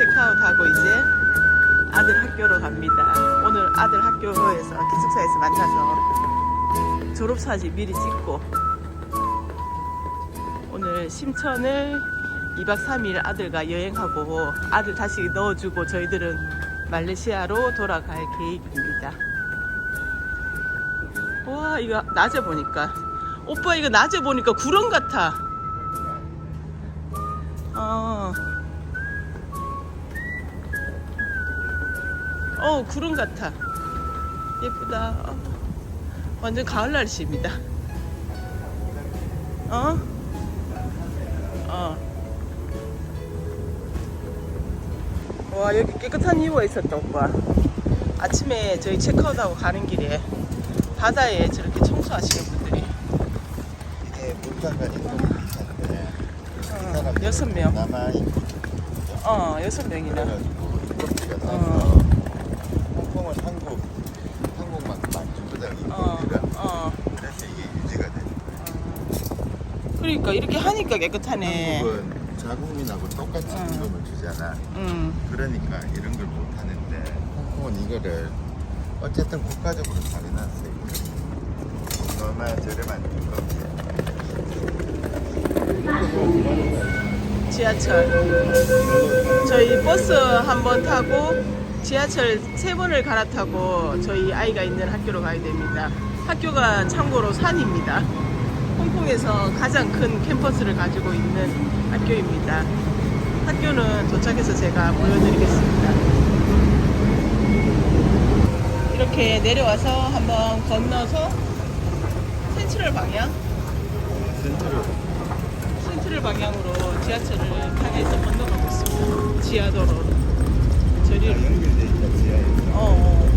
체크아웃하고 이제 아들 학교로 갑니다. 오늘 아들 학교에서 기숙사에서 만나서 졸업사진 미리 찍고 오늘 심천을 2박 3일 아들과 여행하고 아들 다시 넣어주고 저희들은 말레이시아로 돌아갈 계획입니다. 와 이거 낮에 보니까 오빠 이거 낮에 보니까 구름 같아. 어. 어 구름 같아. 예쁘다. 어. 완전 가을 날씨입니다. 어? 어. 와 여기 깨끗한 이유가 있었다 오빠. 아침에 저희 체크아웃하고 가는 길에 바다에 저렇게 청소하시는 분들이 이게 괜찮은데 어, 여섯 명. 남아 어 여섯 명이나. 어. 나서 홍콩은 한국 한국만큼 안 주 어, 인건비가 어. 그래서 이게 유지가 돼. 그러니까 이렇게 하니까 깨끗하네. 한국은 자국민하고 똑같이 어. 임금을 주잖아. 응. 그러니까 이런 걸 못 하는데 홍콩은 이거를 어쨌든 국가적으로 잘 해놨어 이거. 얼마나 저렴한 임금이. 지하철. 저희 버스 한 번 타고 지하철 세 번을 갈아타고 저희 아이가 있는 학교로 가야 됩니다. 학교가 참고로 산입니다. 홍콩에서 가장 큰 캠퍼스를 가지고 있는 학교입니다. 학교는 도착해서 제가 보여드리겠습니다. 이렇게 내려와서 한번 건너서 센트럴 방향, 센트럴 센트럴 방향으로 지하철을 타게 해서 건너가고 있습니다. 지하도로. 저리로. 연결돼 있다 지하에. 어,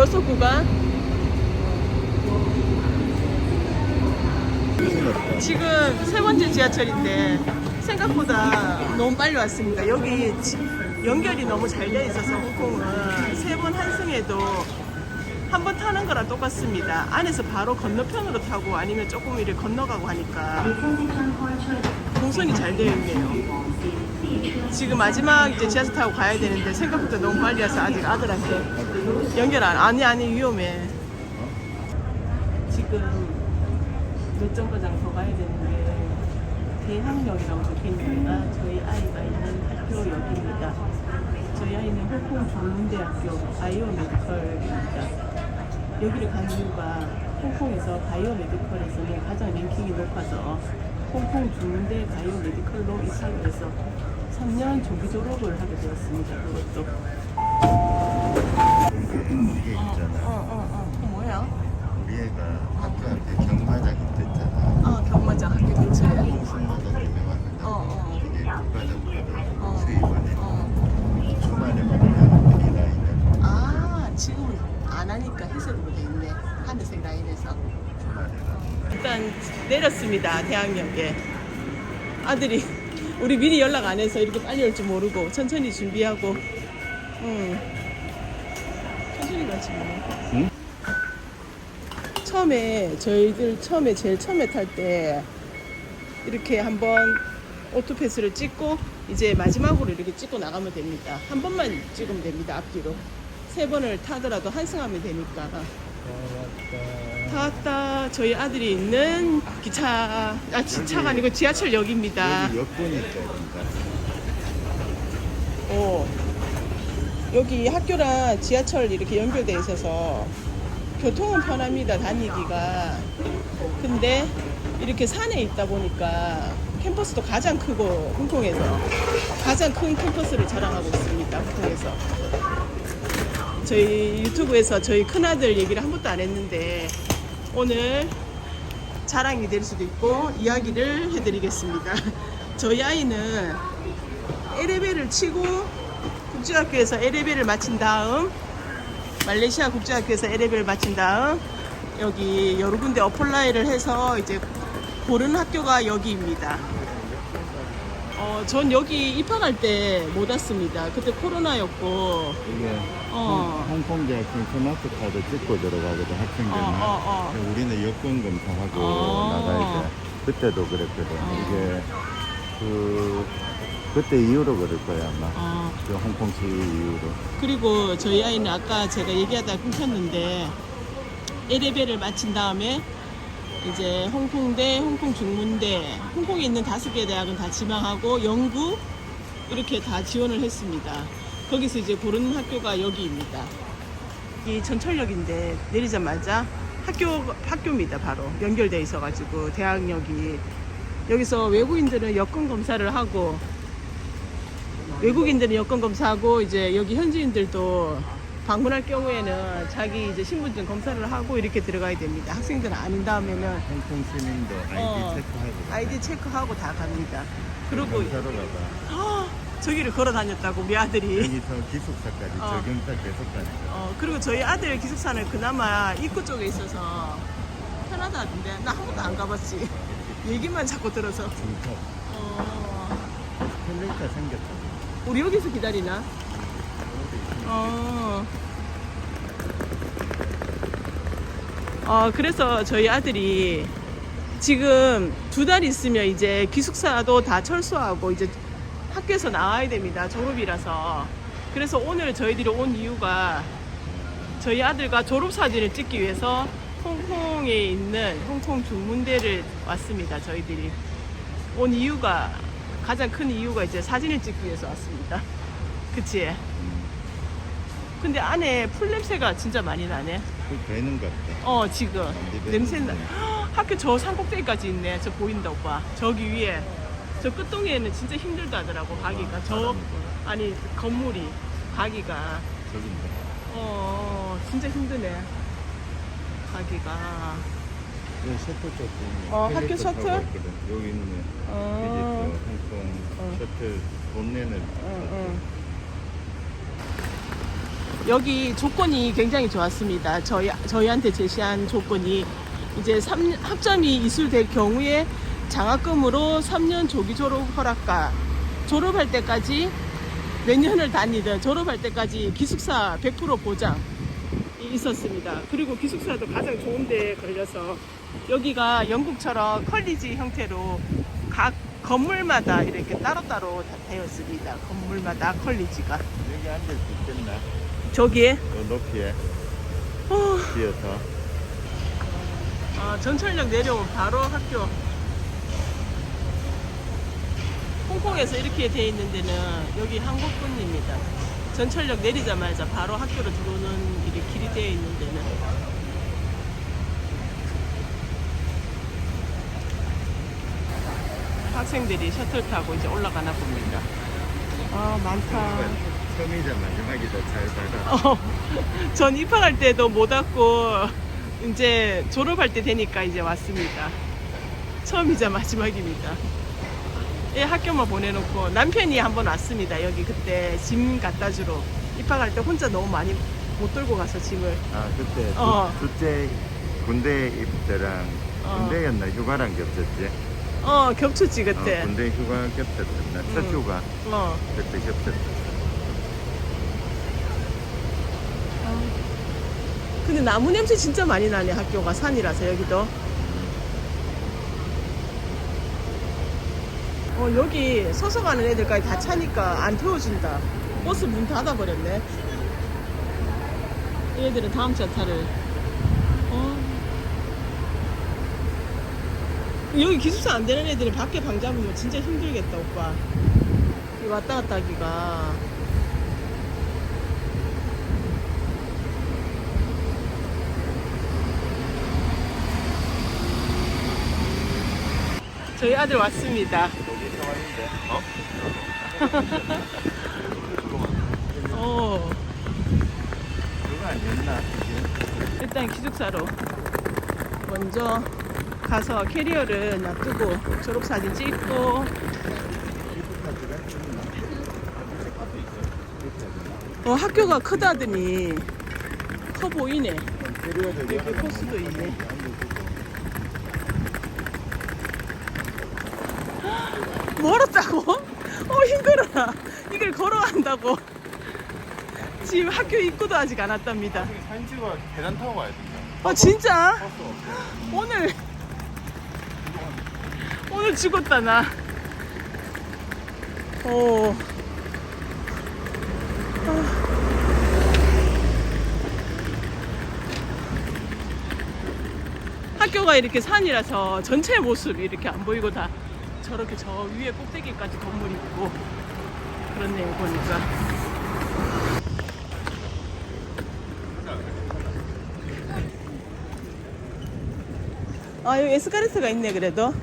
여섯 구간 지금 세 번째 지하철인데 생각보다 너무 빨리 왔습니다. 여기 지- 연결이 너무 잘돼 있어서 홍콩은 세번 환승해도 한 번 타는 거랑 똑같습니다. 안에서 바로 건너편으로 타고 아니면 조금 이렇게 건너가고 하니까 동선이 잘 되어 있네요. 지금 마지막 이제 지하철 타고 가야 되는데 생각보다 너무 빨리 와서 아직 아들한테 연결 안 아니 아니 위험해. 지금 몇 정거장 더 가야 되는데 대학역이라고 적혀있는 데가 저희 아이가 있는 학교역입니다. 저희 아이는 홍콩 전문대학교 바이오메디컬입니다. 여기를 가는 이유가 홍콩에서 바이오메디컬에서는 가장 랭킹이 높아서 홍콩 중문대 바이오메디컬로 입학을 해서 3년 조기 졸업을 하게 되었습니다. 그것도. 이게 어, 있잖아. 어, 어. 그 뭐야? 우리 애가 학교 앞에 경마장이 됐잖아. 아, 경마장 학교 근처에. 홍콩마다 유명하거든. 어, 어. 이게 국가적으로 어. 수입원이 어. 주말에 가면 이 라인은 아 지금은 안 하니까 해석으로 돼 있네 하늘색 라인에서 주말에 가면 일단 내렸습니다 대학역에 아들이 우리 미리 연락 안 해서 이렇게 빨리 올 줄 모르고 천천히 준비하고 응 천천히 가지 뭐 응? 처음에 저희들 처음에 제일 처음에 탈 때 이렇게 한번 오토패스를 찍고 이제 마지막으로 이렇게 찍고 나가면 됩니다. 한 번만 찍으면 됩니다. 앞뒤로 세 번을 타더라도 한승하면 되니까. 다 왔다. 저희 아들이 있는 기차 아 기차가 아니고 지하철역입니다. 여기 여권이 있다 그러니까 오. 여기 학교랑 지하철 이렇게 연결돼 있어서 교통은 편합니다 다니기가 근데 이렇게 산에 있다 보니까 캠퍼스도 가장 크고 홍콩에서 가장 큰 캠퍼스를 자랑하고 있습니다 홍콩에서 저희 유튜브에서 저희 큰아들 얘기를 한 번도 안 했는데 오늘 자랑이 될 수도 있고 이야기를 해드리겠습니다 저희 아이는 LLB를 치고 국제학교에서 LLB를 마친 다음 말레이시아 국제학교에서 LLB를 마친 다음 여기 여러 군데 어플라이를 해서 이제 고른 학교가 여기입니다. 어, 전 여기 입학할 때 못 왔습니다. 그때 코로나였고, 이게 어. 홍- 홍콩 대학생 스마트 카드 찍고 들어가거든 학생들은. 어, 어, 어. 근데 우리는 여권 검사하고 어. 나가야 돼. 그때도 그랬거든. 어. 이게 그 그때 이후로 그럴 거야 아마. 어, 그 홍콩 시위 이후로. 그리고 저희 아이는 아까 제가 얘기하다 끊겼는데, 에레벨을 마친 다음에 이제 홍콩대, 홍콩 중문대, 홍콩에 있는 다섯 개 대학은 다 지망하고 영구 이렇게 다 지원을 했습니다. 거기서 이제 고르는 학교가 여기입니다. 이 전철역인데 내리자마자 학교 학교입니다. 바로 연결돼 있어가지고 대학역이 여기서 외국인들은 여권 검사를 하고 외국인들은 여권 검사하고 이제 여기 현지인들도 방문할 경우에는 자기 이제 신분증 검사를 하고 이렇게 들어가야 됩니다. 학생들 아닌 다음에는 홍콩 시민도 아이디 어. 체크하고. 아이디 체크하고 다 갑니다. 그리고 검사로 가봐. 아, 저기를 걸어 다녔다고 우리 아들이. 여기서 기숙사까지 어. 적용사 계속 가니까. 어, 그리고 저희 아들 기숙사는 그나마 입구 쪽에 있어서 편하다던데 나 한 번도 안 가봤지. 얘기만 자꾸 들어서. 중턱. 어, 헬레이터 생겼다. 우리 여기서 기다리나? 어. 어, 그래서 저희 아들이 지금 두 달 있으면 이제 기숙사도 다 철수하고 이제 학교에서 나와야 됩니다. 졸업이라서. 그래서 오늘 저희들이 온 이유가 저희 아들과 졸업 사진을 찍기 위해서 홍콩에 있는 홍콩 중문대를 왔습니다. 저희들이 온 이유가 가장 큰 이유가 이제 사진을 찍기 위해서 왔습니다. 그치? 음. 근데 안에 풀 냄새가 진짜 많이 나네. 그 되는 것 같다. 어 지금 안돼 냄새 나. 학교 저 산꼭대기까지 있네. 저 보인다 오빠. 저기 위에 저 끝동에는 진짜 힘들다 하더라고 가기가. 저 아니 건물이 가기가 저긴데. 어 진짜 힘드네. 가기가. 여기 셔틀 쪽 보면 어, 학교 헬리콥터 셔틀? 있거든. 여기 있는 어. 홍콩 어. 셔틀 돈 내는 응, 응. 여기 조건이 굉장히 좋았습니다. 저희, 저희한테 제시한 조건이 이제 3, 학점이 이수될 경우에 장학금으로 3년 조기 졸업 허락과 졸업할 때까지 몇 년을 다니든 졸업할 때까지 기숙사 100% 보장 이 있었습니다. 그리고 기숙사도 가장 좋은 데에 걸려서 여기가 영국처럼 컬리지 형태로 각 건물마다 이렇게 따로따로 다 되어 있습니다. 건물마다 컬리지가. 여기 앉을 수 있겠나? 저기에 요 높이에 어, 뛰어서 아, 전철역 내려오면 바로 학교. 홍콩에서 이렇게 돼 있는 데는 여기 한국분입니다. 전철역 내리자마자 바로 학교로 들어오는 이렇게 길이 되어 있는 데는 학생들이 셔틀 타고 이제 올라가나 봅니다. 아 많다. 처음이자 마지막이다 잘 받아 어, 전 입학할 때도 못 왔고 이제 졸업할 때 되니까 이제 왔습니다. 처음이자 마지막입니다. 예, 학교만 보내놓고 남편이 한 번 왔습니다. 여기 그때 짐 갖다 주러 입학할 때 혼자 너무 많이 못 들고 가서 짐을. 아 그때 어. 두, 둘째 군대 입대랑 어. 군대였나 휴가랑 겹쳤지 어 겹쳤지 어, 그때. 군대 휴가 겹쳤던 날첫 응. 휴가 어. 그때 겹쳤어 근데 나무 냄새 진짜 많이 나네 학교가 산이라서 여기도. 어 여기 서서 가는 애들까지 다 차니까 안 태워준다. 버스 문 닫아버렸네. 얘들은 다음 차 타를. 어. 여기 기숙사 안 되는 애들은 밖에 방 잡으면 진짜 힘들겠다 오빠. 이 왔다 갔다 하기가. 저희 아들 왔습니다. 어? 어? 일단 기숙사로 먼저 가서 캐리어를 놔두고 졸업사진 찍고 어, 학교가 크다더니 커 보이네. 이렇게 코스도 있네. 멀었다고? 어 힘들어. 이걸 걸어간다고. 지금 학교 입구도 아직 안 왔답니다. 사진 찍어 계단 타고 가야 된다. 어 진짜? 버스 없어. 오늘 오늘 죽었다 나. 오. 아. 학교가 이렇게 산이라서 전체 모습이 이렇게 안 보이고 다 저렇게 저 위에 꼭대기까지 건물이 있고 그렇네요 보니까. 아 여기 에스카레이터가 있네 그래도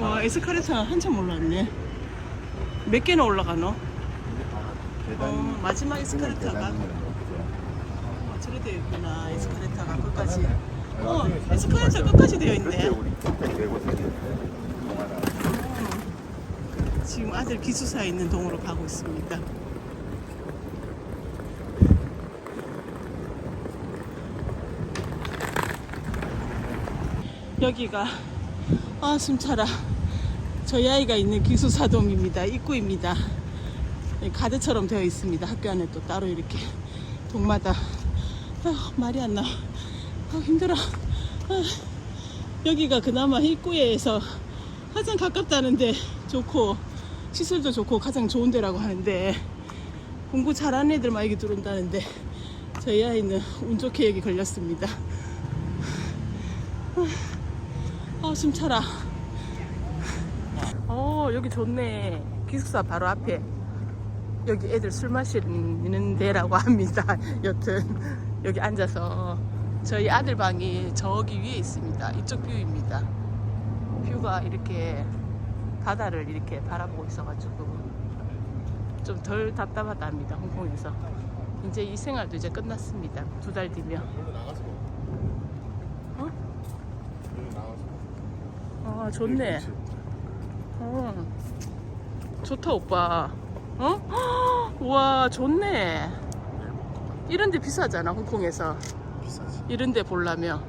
와 에스카레이터 한참 올랐네 몇 개나 올라가노? 어, 마지막 에스카레이터가 어, 저래 되어 있구나. 에스카레이터가 끝까지. 어 에스카레이터 끝까지 되어 있네. 동아나. 지금 아들 기숙사에 있는 동으로 가고 있습니다. 여기가 아 숨차라 저희 아이가 있는 기숙사동입니다. 입구입니다. 네, 가드처럼 되어 있습니다. 학교 안에 또 따로 이렇게 동마다 아, 말이 안 나와 아, 힘들어 아, 여기가 그나마 입구에서 가장 가깝다는데 좋고 시설도 좋고 가장 좋은 데라고 하는데 공부 잘하는 애들만 여기 들어온다는데 저희 아이는 운 좋게 여기 걸렸습니다 아, 숨 차라. 어, 여기 좋네. 기숙사 바로 앞에. 여기 애들 술 마시는 데라고 합니다. 여튼, 여기 앉아서. 저희 아들 방이 저기 위에 있습니다. 이쪽 뷰입니다. 뷰가 이렇게 바다를 이렇게 바라보고 있어가지고 좀 덜 답답하답니다. 홍콩에서. 이제 이 생활도 이제 끝났습니다. 두 달 뒤면. 어? 아, 좋네. 어. 좋다 오빠. 어? 와 좋네. 이런 데 비싸잖아 홍콩에서. 비싸지. 이런 데 보려면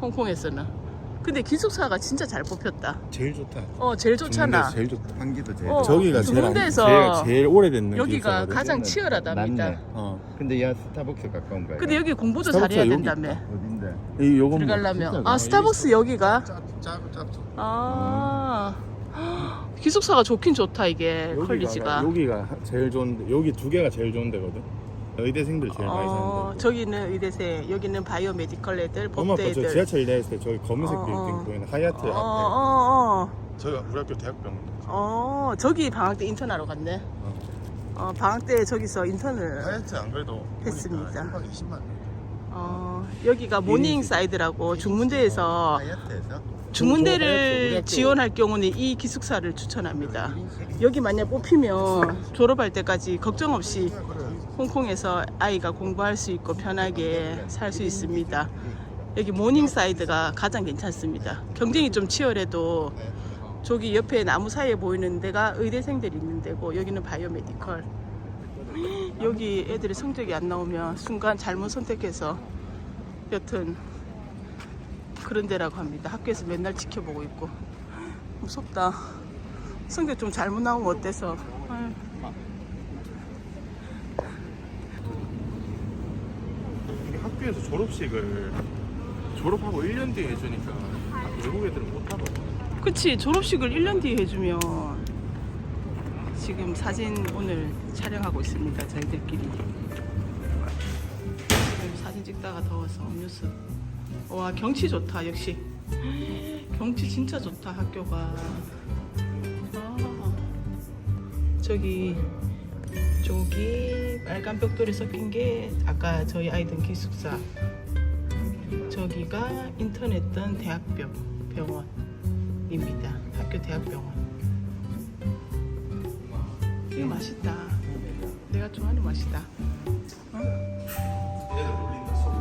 홍콩에서는. 근데 기숙사가 진짜 잘 뽑혔다. 제일 좋다. 어 제일 좋잖아. 제일 좋다. 환기도 제일 어. 저기가 제일 안- 좋은데서 제일, 제일 오래됐는 여기가 기숙사거든. 가장 치열하답니다. 낫네. 어. 근데 야 스타벅스 가까운 거야. 근데 여기 공부도 스타벅스가 잘해야 여기 된다며. 어딘데? 이 요건 들어가려면. 진짜가? 아 스타벅스 여기가. 짭, 짭, 짭. 아 기숙사가 좋긴 좋다 이게 여기가, 컬리지가. 여기가 하- 제일 좋은데 여기 두 개가 제일 좋은 데거든. 의대생들 제일 많이 어, 사는 데. 저기는 의대생, 여기는 바이오 메디컬 애들, 엄마 아까 법대 저 애들. 지하철 내렸을 때 저기 검은색 어, 빌딩 어. 보이는 하얏트 어, 앞에. 어, 어, 저희가 우리 학교 대학병원. 어, 저기 방학 때 인턴하러 갔네. 어, 방학 때 저기서 인턴을. 하얏트 안 그래도 했습니다. 1박 20만. 어, 여기가 모닝 사이드라고 중문대에서 하얏트에서? 중문대를. 지원할 경우는 이 기숙사를 추천합니다. 여기 만약 뽑히면 졸업할 때까지 걱정 없이 홍콩에서 아이가 공부할 수 있고 편하게 살 수 있습니다. 여기 모닝 사이드가 가장 괜찮습니다. 경쟁이 좀 치열해도 저기 옆에 나무 사이에 보이는 데가 의대생들이 있는 데고 여기는 바이오메디컬. 여기 애들이 성적이 안 나오면 순간 잘못 선택해서 여튼 그런 데라고 합니다. 학교에서 맨날 지켜보고 있고 무섭다. 성적 좀 잘못 나오면 어때서? 아유. 우리 학교에서 졸업식을 졸업하고 1년 뒤에 해주니까 외국 애들은 못 하거든. 그치 졸업식을 1년 뒤에 해주면 지금 사진 오늘 촬영하고 있습니다 저희들끼리. 지금 사진 찍다가 더워서 음료수 와 경치 좋다 역시. 경치 진짜 좋다 학교가. 아, 저기 저기 빨간 벽돌이 섞인 게 아까 저희 아이들 기숙사 저기가 인터넷던 대학병 병원입니다. 학교 대학병원. 이거 맛있다. 내가 좋아하는 맛이다. 어?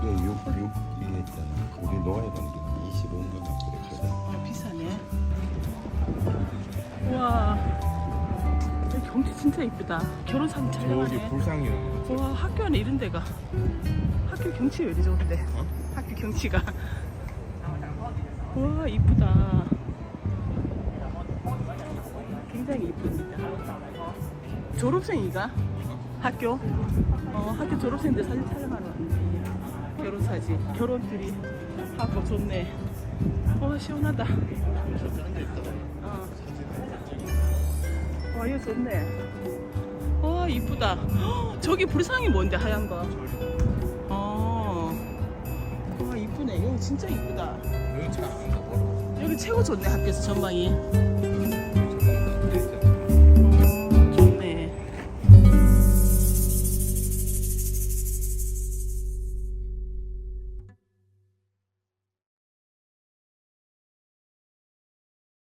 우리 6, 6 이게 있잖아. 우리 녹아야 되는 게 25인가 그랬거든. 어, 비싸네. 우와. 경치 진짜 이쁘다. 결혼 사진 저기 촬영하네. 불상이랑 와 학교 안에 이런 데가. 학교 경치 왜 이리 좋은데? 어? 학교 경치가. 와 이쁘다. 굉장히 이쁩니다. 졸업생이가? 학교? 어 학교 졸업생들 사진 촬영하러 왔네 결혼 사진. 결혼들이. 하고 좋네. 와 시원하다. 어. 와 이거 좋네. 와 이쁘다. 헉, 저기 불상이 뭔데 하얀 거? 어. 와 이쁘네. 여기 진짜 이쁘다. 여기 최고 좋네 학교에서 전망이